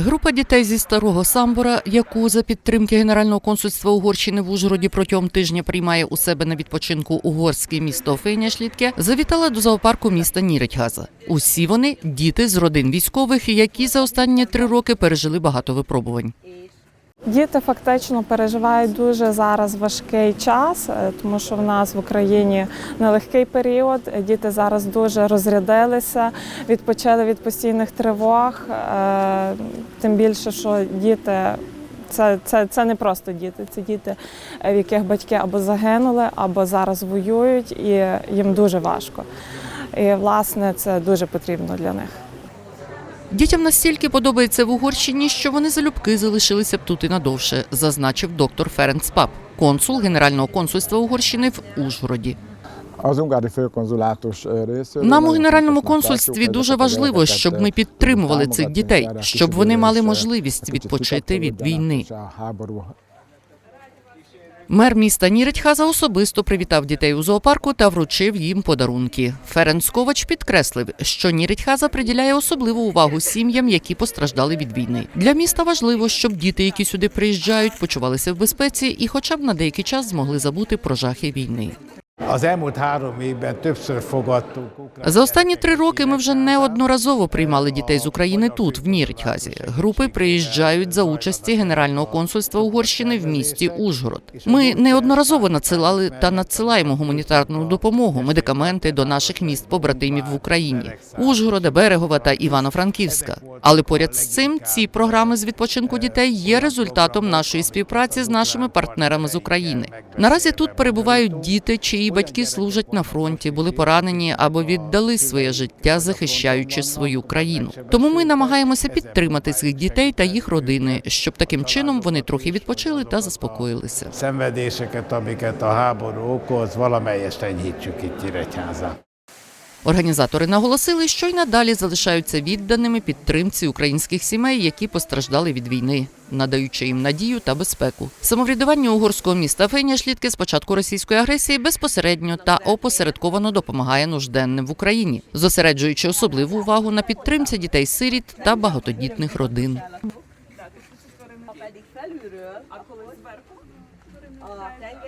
Група дітей зі старого самбора, яку за підтримки Генерального консульства Угорщини в Ужгороді протягом тижня приймає у себе на відпочинку угорське місто Фейняшлітке, завітала до зоопарку міста Ніритьгаза. Усі вони діти з родин військових, які за останні три роки пережили багато випробувань. Діти фактично переживають дуже зараз важкий час, е, тому що в нас в Україні нелегкий період. Діти зараз дуже розрядилися, відпочили від постійних тривог. е, Тим більше, що діти. Це, це, це не просто діти, це діти, е, в яких батьки або загинули, або зараз воюють, і їм дуже важко. І власне це дуже потрібно для них. Дітям настільки подобається в Угорщині, що вони залюбки залишилися б тут і надовше, зазначив доктор Ференц Пап, консул Генерального консульства Угорщини в Ужгороді. Нам у генеральному консульстві дуже важливо, щоб ми підтримували цих дітей, щоб вони мали можливість відпочити від війни. Мер міста Ніритьхаза особисто привітав дітей у зоопарку та вручив їм подарунки. Ференц Ковач підкреслив, що Ніритьхаза приділяє особливу увагу сім'ям, які постраждали від війни. Для міста важливо, щоб діти, які сюди приїжджають, почувалися в безпеці і, хоча б на деякий час, змогли забути про жахи війни. Az elmúlt három За останні три роки ми вже неодноразово приймали дітей з України тут, в Ніритьгазі. Групи приїжджають за участі Генерального консульства Угорщини в місті Ужгород. Ми неодноразово надсилали та надсилаємо гуманітарну допомогу, медикаменти до наших міст побратимів в Україні Ужгорода, Берегова та Івано-Франківська. Але поряд з цим ці програми з відпочинку дітей є результатом нашої співпраці з нашими партнерами з України. Наразі тут перебувають діти, чиї батьки служать на фронті, були поранені або віддали своє життя, захищаючи свою країну. Тому ми намагаємося підтримати цих дітей та їх родини, щоб таким чином вони трохи відпочили та заспокоїлися. szenvedéseket, amiket a. Організатори наголосили, що й надалі залишаються відданими підтримці українських сімей, які постраждали від війни, надаючи їм надію та безпеку. Самоврядування угорського міста Фейняшлітки з початку російської агресії безпосередньо та опосередковано допомагає нужденним в Україні, зосереджуючи особливу увагу на підтримці дітей-сиріт та багатодітних родин. Ha